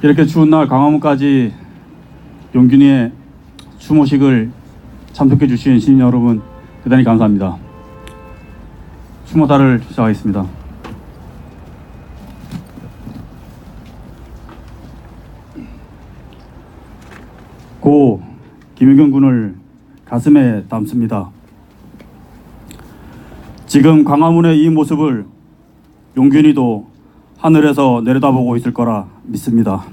이렇게 추운 날 광화문까지 용균이의 추모식을 참석해 주신 시민 여러분 대단히 감사합니다. 추모사를 시작하겠습니다. 고 김유경 군을 가슴에 담습니다. 지금 광화문의 이 모습을 용균이도 하늘에서 내려다보고 있을 거라 믿습니다.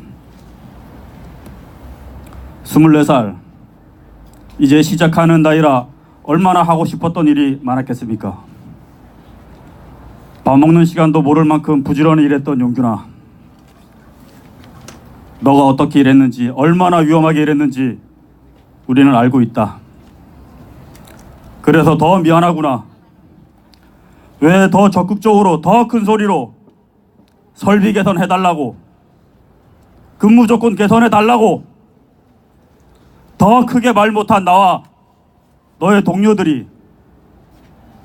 24살 이제 시작하는 나이라 얼마나 하고 싶었던 일이 많았겠습니까? 밥 먹는 시간도 모를 만큼 부지런히 일했던 용균아. 너가 어떻게 일했는지 얼마나 위험하게 일했는지 우리는 알고 있다. 그래서 더 미안하구나. 왜 더 적극적으로 더 큰 소리로 설비 개선해 달라고 근무 조건 개선해 달라고 더 크게 말 못한 나와 너의 동료들이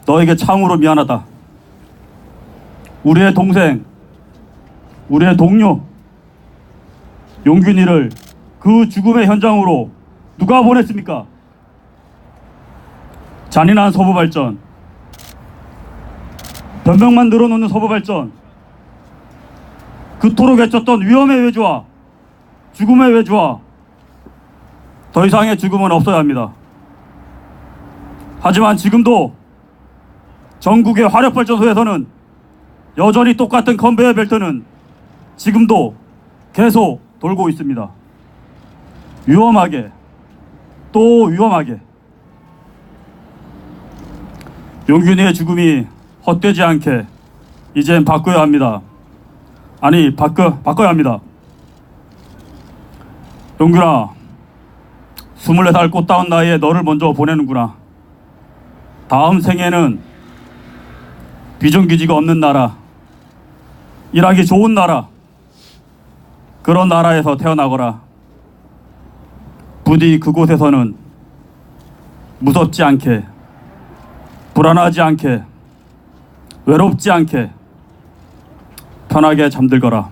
너에게 참으로 미안하다. 우리의 동생, 우리의 동료 용균이를 그 죽음의 현장으로 누가 보냈습니까? 잔인한 서부 발전, 변명만 늘어놓는 서부 발전, 그토록 외쳤던 위험의 외주와 죽음의 외주와 더 이상의 죽음은 없어야 합니다. 하지만 지금도 전국의 화력발전소에서는 여전히 똑같은 컨베이어 벨트는 지금도 계속 돌고 있습니다. 위험하게 또 위험하게 용균이의 죽음이 헛되지 않게 이젠 바꿔야 합니다. 아니 바꿔 바꿔야 합니다. 용균아, 24살 꽃다운 나이에 너를 먼저 보내는구나. 다음 생에는 비정규직이 없는 나라, 일하기 좋은 나라, 그런 나라에서 태어나거라. 부디 그곳에서는 무섭지 않게, 불안하지 않게, 외롭지 않게, 편하게 잠들거라.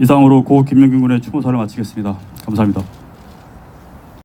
이상으로 고 김명균 군의 추모사를 마치겠습니다. 감사합니다.